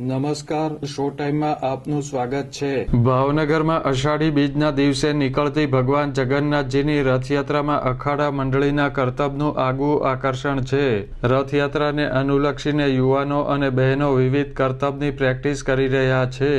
નમસ્કાર શો ટાઈમમાં આપનું સ્વાગત છે. ભાવનગરમાં અષાઢી બીજના દિવસે નીકળતી ભગવાન જગન્નાથજીની રથયાત્રામાં અખાડા મંડળીના કરતબનું આગવું આકર્ષણ છે. રથયાત્રાને અનુલક્ષીને યુવાનો અને બહેનો વિવિધ કરતબની પ્રેક્ટિસ કરી રહ્યા છે.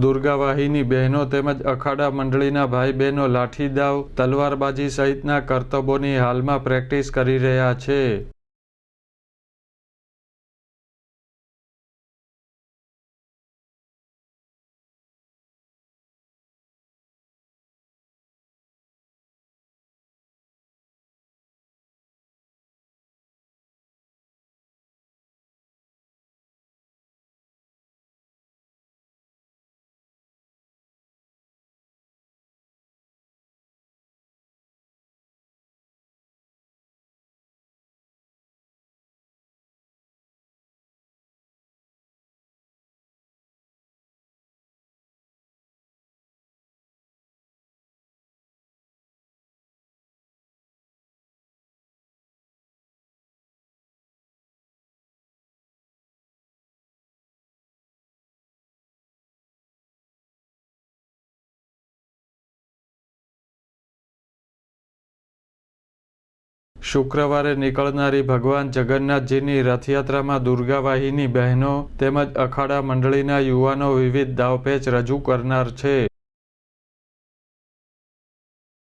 દુર્ગાવાહીની બહેનો તેમજ અખાડા મંડળીના ભાઈ બહેનો લાઠી દાવ તલવારબાજી સહિતના કરતબોની હાલમાં પ્રેક્ટિસ કરી રહ્યા છે. શુક્રવારે નીકળનારી ભગવાન જગન્નાથજીની રથયાત્રામાં દુર્ગાવાહીની બહેનો તેમજ અખાડા મંડળીના યુવાનો વિવિધ દાવપેચ રજૂ કરનાર છે.